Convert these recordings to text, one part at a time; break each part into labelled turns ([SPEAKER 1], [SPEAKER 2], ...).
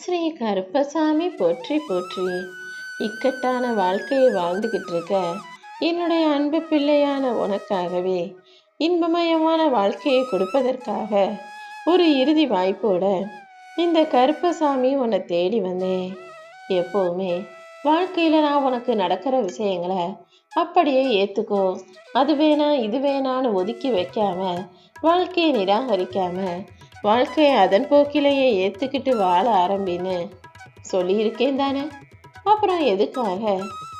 [SPEAKER 1] ஸ்ரீ கருப்பசாமி போற்றி போற்றி. இக்கட்டான வாழ்க்கையை வாழ்ந்துகிட்டு இருக்க என்னுடைய அன்பு பிள்ளையான உனக்காகவே இன்பமயமான வாழ்க்கையை கொடுப்பதற்காக ஒரு இறுதி வாய்ப்போட இந்த கருப்பசாமி உன்னை தேடி வந்தேன். எப்போவுமே வாழ்க்கையில் நான் உனக்கு நடக்கிற விஷயங்களை அப்படியே ஏற்றுக்கோ அது வேணாம் இது வேணான்னு ஒதுக்கி வைக்காம வாழ்க்கையை நிராகரிக்காம வாழ்க்கையை அதன் போக்கிலேயே ஏற்றுக்கிட்டு வாழ ஆரம்பின்னு சொல்லியிருக்கேன் தானே. அப்புறம் எதுக்காக?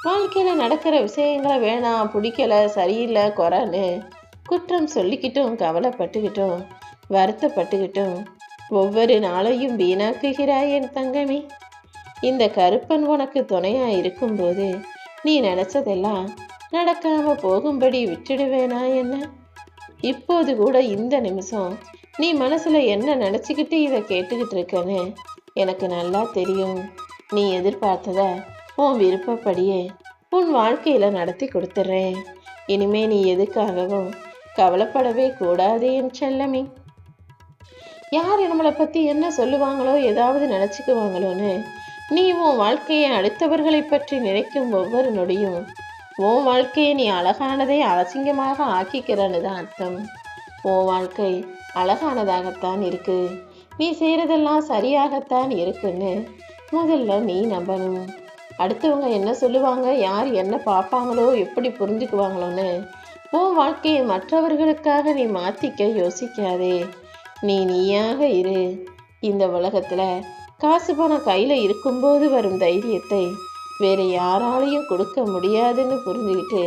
[SPEAKER 1] வாழ்க்கையில் நடக்கிற விஷயங்களை வேணாம் பிடிக்கல சரியில்லை குறைன்னு குற்றம் சொல்லிக்கிட்டும் கவலைப்பட்டுக்கிட்டும் வருத்தப்பட்டுக்கிட்டும் ஒவ்வொரு நாளையும் வீணாக்குகிறாய் என் தங்கமே. இந்த கருப்பன் உனக்கு துணையாக இருக்கும்போது நீ நினச்சதெல்லாம் நடக்காமல் போகும்படி விட்டுடுவேனா என்ன? இப்போது கூட இந்த நிமிஷம் நீ மனசுல என்ன நினச்சிக்கிட்டு இதை கேட்டுக்கிட்டு இருக்கன்னு எனக்கு நல்லா தெரியும். நீ எதிர்பார்த்தத உன் விருப்பப்படியே உன் வாழ்க்கையில நடத்தி கொடுத்துட்றேன் இனிமே நீ எதுக்காகவும் கவலைப்படவே கூடாது என் செல்லமி. யார் நம்மளை பற்றி என்ன சொல்லுவாங்களோ ஏதாவது நினச்சிக்குவாங்களோன்னு நீ உன் வாழ்க்கையை அடுத்தவர்களை பற்றி நினைக்கும் ஒவ்வொரு நொடியும் உன் வாழ்க்கையை நீ அழகானதை அலசிங்கமாக ஆக்கிக்கிறன்னு தான் அர்த்தம். உன் வாழ்க்கை அழகானதாகத்தான் இருக்கு. நீ செய்கிறதெல்லாம் சரியாகத்தான் இருக்குன்னு முதல்ல நீ நம்பணும். அடுத்தவங்க என்ன சொல்லுவாங்க யார் என்ன பார்ப்பாங்களோ எப்படி புரிஞ்சுக்குவாங்களோன்னு உன் வாழ்க்கையை மற்றவர்களுக்காக நீ மாற்றிக்க யோசிக்காதே. நீ நீயாக இரு. இந்த உலகத்தில் காசு பணம் கையில் இருக்கும்போது வரும் தைரியத்தை வேறு யாராலையும் கொடுக்க முடியாதுன்னு புரிஞ்சுக்கிட்டு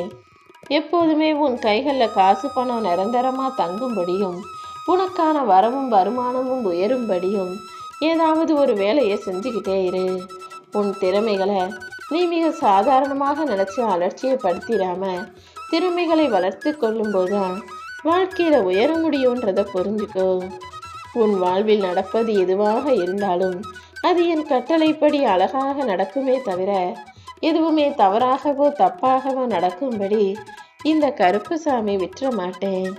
[SPEAKER 1] எப்போதுமே உன் கைகளில் காசு பணம் நிரந்தரமாக தங்கும்படியும் உனக்கான வரவும் வருமானமும் உயரும்படியும் ஏதாவது ஒரு வேலையை செஞ்சுக்கிட்டே இரு. உன் திறமைகளை நீ மிக சாதாரணமாக நினச்சி அலட்சியப்படுத்திடாம திறமைகளை வளர்த்து கொள்ளும்போதுதான் வாழ்க்கையில் உயர முடியுன்றதை புரிஞ்சுக்கோ. உன் வாழ்வில் நடப்பது எதுவாக இருந்தாலும் அது என் கட்டளைப்படி அழகாக நடக்குமே தவிர எதுவுமே தவறாகவோ தப்பாகவோ நடக்கும்படி இந்த கருப்பு சாமி விற்ற மாட்டேன்.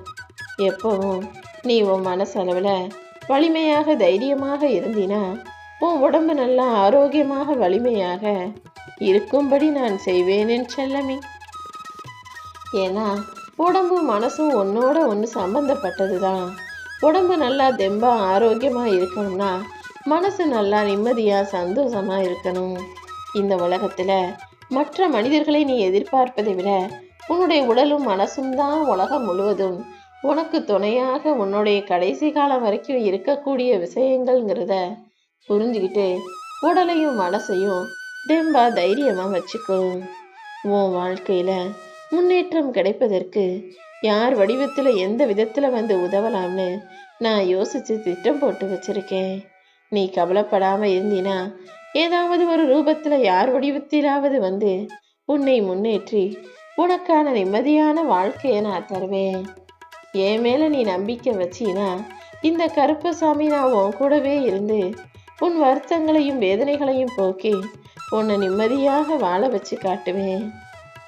[SPEAKER 1] எப்பவும் நீ உன் மனசளவில் வலிமையாக தைரியமாக இருந்தினா உன் உடம்பு நல்லா ஆரோக்கியமாக வலிமையாக இருக்கும்படி நான் செய்வேனேன் செல்லமி. ஏன்னா உடம்பும் மனசும் ஒன்னோட ஒன்று சம்பந்தப்பட்டது தான் உடம்பு நல்லா தெம்பா ஆரோக்கியமாக இருக்கணும்னா மனசு நல்லா நிம்மதியாக சந்தோஷமாக இருக்கணும். இந்த உலகத்தில் மற்ற மனிதர்களை நீ எதிர்பார்ப்பதை விட உன்னுடைய உடலும் மனசும் தான் உலகம் முழுவதும் உனக்கு துணையாக உன்னுடைய கடைசி காலம் வரைக்கும் இருக்கக்கூடிய விஷயங்கள்ங்கிறத புரிஞ்சுக்கிட்டு உடலையும் மனசையும் தெம்பா தைரியமாக வச்சுக்கோ. உன் வாழ்க்கையில் முன்னேற்றம் கிடைப்பதற்கு யார் வடிவத்தில் எந்த விதத்தில் வந்து உதவலாம்னு நான் யோசித்து திட்டம் போட்டு வச்சுருக்கேன். நீ கவலைப்படாமல் இருந்தினா ஏதாவது ஒரு ரூபத்தில் யார் வடிவத்திலாவது வந்து உன்னை முன்னேற்றி உனக்கான நிம்மதியான வாழ்க்கையை நான் தருவேன். என் மேலே நீ நம்பிக்கை வச்சினா இந்த கருப்பசாமி நான் உன் கூடவே இருந்து உன் வருத்தங்களையும் வேதனைகளையும் போக்கி உன்னை நிம்மதியாக வாழ வச்சு காட்டுவேன்.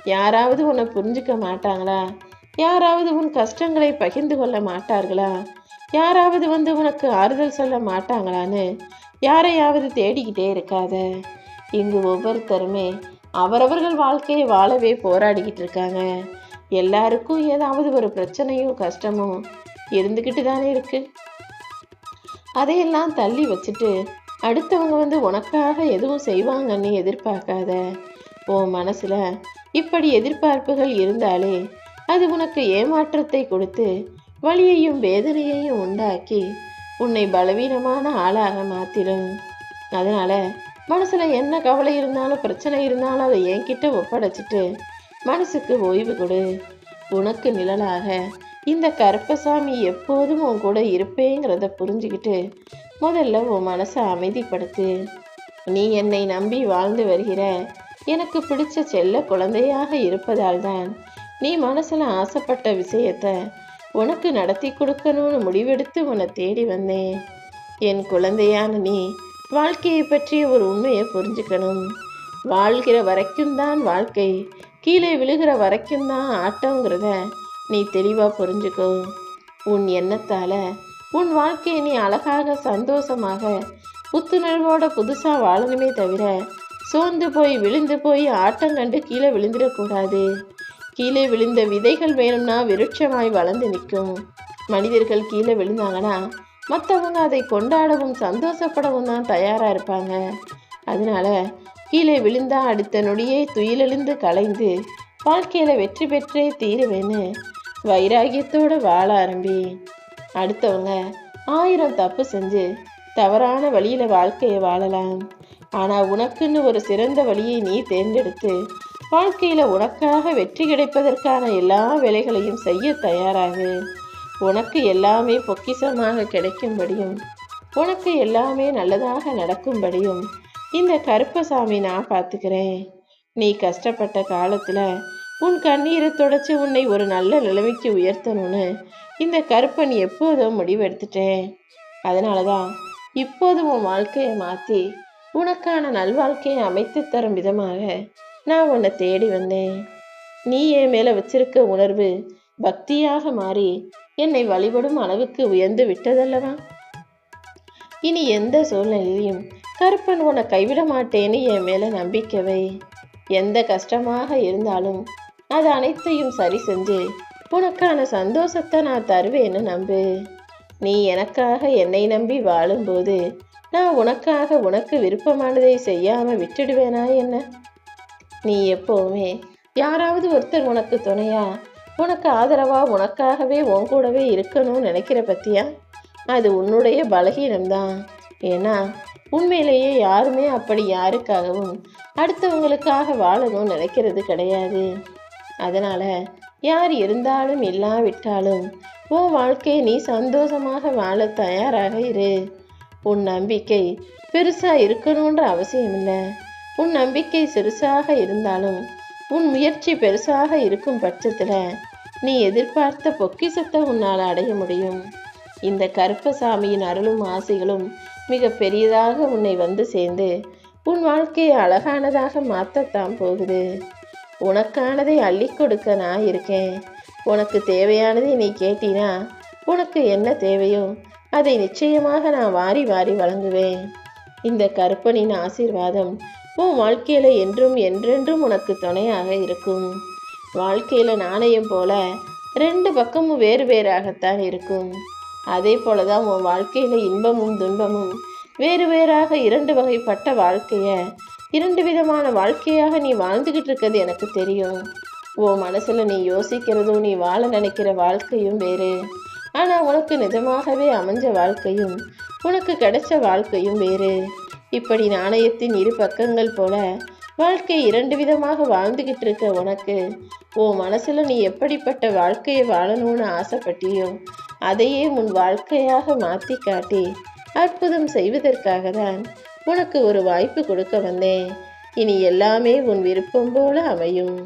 [SPEAKER 1] யாராவது உன்னை புரிஞ்சுக்க மாட்டாங்களா? யாராவது உன் கஷ்டங்களை பகிர்ந்து கொள்ள மாட்டார்களா? யாராவது வந்து உனக்கு ஆறுதல் சொல்ல மாட்டாங்களான்னு யாரையாவது தேடிக்கிட்டே இருக்காத. இங்கு ஒவ்வொருத்தருமே அவரவர்கள் வாழ்க்கையை வாழவே போராடிக்கிட்டு இருக்காங்க. எல்லாருக்கும் ஏதாவது ஒரு பிரச்சனையும் கஷ்டமும் இருந்துக்கிட்டு தானே இருக்கு. அதையெல்லாம் தள்ளி வச்சுட்டு அடுத்தவங்க வந்து உனக்காக எதுவும் செய்வாங்கன்னு எதிர்பார்க்காத உன் மனசுல இப்படி எதிர்பார்ப்புகள் இருந்தாலே அது உனக்கு ஏமாற்றத்தை கொடுத்து வழியையும் வேதனையையும் உண்டாக்கி உன்னை பலவீனமான ஆளாக மாத்திடும். அதனால மனசுல என்ன கவலை இருந்தாலும் பிரச்சனை இருந்தாலும் அதை என்கிட்ட ஒப்படைச்சிட்டு மனசுக்கு ஓய்வு கொடு. உனக்கு நிழலாக. இந்த கருப்பசாமி எப்போதும் உன் கூட இருப்பேங்கிறத புரிஞ்சுக்கிட்டு முதல்ல உன் மனசை அமைதிப்படுத்து. நீ என்னை நம்பி வாழ்ந்து வருகிற எனக்கு பிடிச்ச செல்ல குழந்தையாக இருப்பதால் தான் நீ மனசுல ஆசைப்பட்ட விஷயத்த உனக்கு நடத்தி கொடுக்கணும்னு முடிவெடுத்து உன்னை தேடி வந்தேன். என் குழந்தையான நீ வாழ்க்கையை பற்றிய ஒரு உண்மையை புரிஞ்சுக்கணும். வாழ்கிற வரைக்கும் தான் வாழ்க்கை கீழே விழுகிற வரைக்கும் தான் ஆட்டங்கிறத நீ தெளிவாக புரிஞ்சுக்கோ. உன் எண்ணத்தால் உன் வாழ்க்கையை நீ அழகாக சந்தோஷமாக புத்துணர்வோட புதுசாக வாழணுமே தவிர சோர்ந்து போய் விழுந்து போய் ஆட்டம் கண்டு கீழே விழுந்துடக்கூடாது கீழே விழுந்த விதைகள் வேணும்னா விருட்சமாய் வளர்ந்து நிற்கும். மனிதர்கள் கீழே விழுந்தாங்கன்னா மற்றவங்க அதை கொண்டாடவும் சந்தோஷப்படவும் தான் தயாராக இருப்பாங்க. அதனால கீழே விழுந்தா அடுத்த நொடியே துயிலெழுந்து கலைந்து வாழ்க்கையில் வெற்றி பெற்றே தீருவேன்னு வைராகியத்தோடு வாழ ஆரம்பி. அடுத்தவங்க ஆயிரம் தப்பு செஞ்சு தவறான வழியில் வாழ்க்கையை வாழலாம். ஆனால் உனக்குன்னு ஒரு சிறந்த வழியை நீ தேர்ந்தெடுத்து வாழ்க்கையில் உனக்காக வெற்றி கிடைப்பதற்கான எல்லா வேலைகளையும் செய்ய தயாராகு. உனக்கு எல்லாமே பொக்கிசமாக கிடைக்கும்படியும் உனக்கு எல்லாமே நல்லதாக நடக்கும்படியும் இந்த கருப்பசாமி நான் பார்த்துக்கிறேன். நீ கஷ்டப்பட்ட காலத்தில் உன் கண்ணீரை தொடச்சி உன்னை ஒரு நல்ல நிலைமைக்கு உயர்த்தணும்னு இந்த கருப்பன் எப்போதும் முடிவெடுத்துட்டேன். அதனால தான் இப்போது உன் வாழ்க்கையை மாற்றி உனக்கான நல்வாழ்க்கையை அமைத்து தரும் விதமாக நான் உன்னை தேடி வந்தேன். நீ என் மேலே வச்சிருக்க உணர்வு பக்தியாக மாறி என்னை வழிபடும் அளவுக்கு உயர்ந்து விட்டதல்லவா? இனி எந்த சூழ்நிலையிலும் கருப்பன் உன்னை கைவிட மாட்டேன்னு என் மேலே நம்பிக்கவை எந்த கஷ்டமாக இருந்தாலும் அது அனைத்தையும் சரி செஞ்சு உனக்கான சந்தோஷத்தை நான் தருவேன்னு நம்பு. நீ எனக்காக என்னை நம்பி வாழும்போது நான் உனக்காக உனக்கு விருப்பமானதை செய்யாமல் விட்டுடுவேனா என்ன? நீ எப்போவுமே யாராவது ஒருத்தர் உனக்கு துணையா? உனக்கு ஆதரவா? உனக்காகவே உன் கூடவே இருக்கணும்னு நினைக்கிற பத்தியா? அது உன்னுடைய பலகீனம்தான். ஏன்னா உண்மையிலேயே யாருமே அப்படி யாருக்காகவும் அடுத்தவங்களுக்காக வாழணும் நினைக்கிறது கிடையாது. அதனால யார் இருந்தாலும் இல்லாவிட்டாலும் உன் வாழ்க்கையை நீ சந்தோஷமாக வாழ தயாராக இரு. உன் நம்பிக்கை பெருசா இருக்கணுன்ற அவசியம் இல்லை. உன் நம்பிக்கை சிறுசாக இருந்தாலும் உன் முயற்சி பெருசாக இருக்கும் பட்சத்தில் நீ எதிர்பார்த்த பொக்கிசத்தை உன்னால் அடைய முடியும். இந்த கருப்பசாமியின் அருளும் ஆசைகளும் மிக பெரியதாக உன்னை வந்து சேர்ந்து உன் வாழ்க்கையை அழகானதாக மாற்றத்தான் போகுது. உனக்கானதை அள்ளி கொடுக்க நான் இருக்கேன். உனக்கு தேவையானதை நீ கேட்டினா உனக்கு என்ன தேவையோ அதை நிச்சயமாக நான் வாரி வாரி வழங்குவேன். இந்த கருப்பனின் ஆசீர்வாதம் உன் வாழ்க்கையில் என்றும் என்றென்றும் உனக்கு துணையாக இருக்கும். வாழ்க்கையில் நாணயம் போல ரெண்டு பக்கமும் வேறு வேறாகத்தான் இருக்கும். அதே போல தான் உன் வாழ்க்கையில் இன்பமும் துன்பமும் வேறு வேறாக இரண்டு வகைப்பட்ட வாழ்க்கையை. இரண்டு விதமான வாழ்க்கையாக நீ வாழ்ந்துக்கிட்டு இருக்கிறது எனக்கு தெரியும். உன் மனசில் நீ யோசிக்கிறதும் நீ வாழ நினைக்கிற வாழ்க்கையும் வேறு. ஆனால் உனக்கு நிஜமாகவே அமைஞ்ச வாழ்க்கையும் உனக்கு கிடைச்ச வாழ்க்கையும் வேறு. இப்படி நாணயத்தின் இரு பக்கங்கள் போல வாழ்க்கை இரண்டு விதமாக வாழ்ந்துக்கிட்டு இருக்க உனக்கு உன் மனசில் நீ எப்படிப்பட்ட வாழ்க்கையை வாழணும்னு ஆசைப்பட்டியோ? அதையே உன் வாழ்க்கையாக மாற்றி காட்டி அற்புதம் செய்வதற்காக தான் உனக்கு ஒரு வாய்ப்பு கொடுக்க வந்தேன். இனி எல்லாமே உன் விருப்பம் போல அமையும்.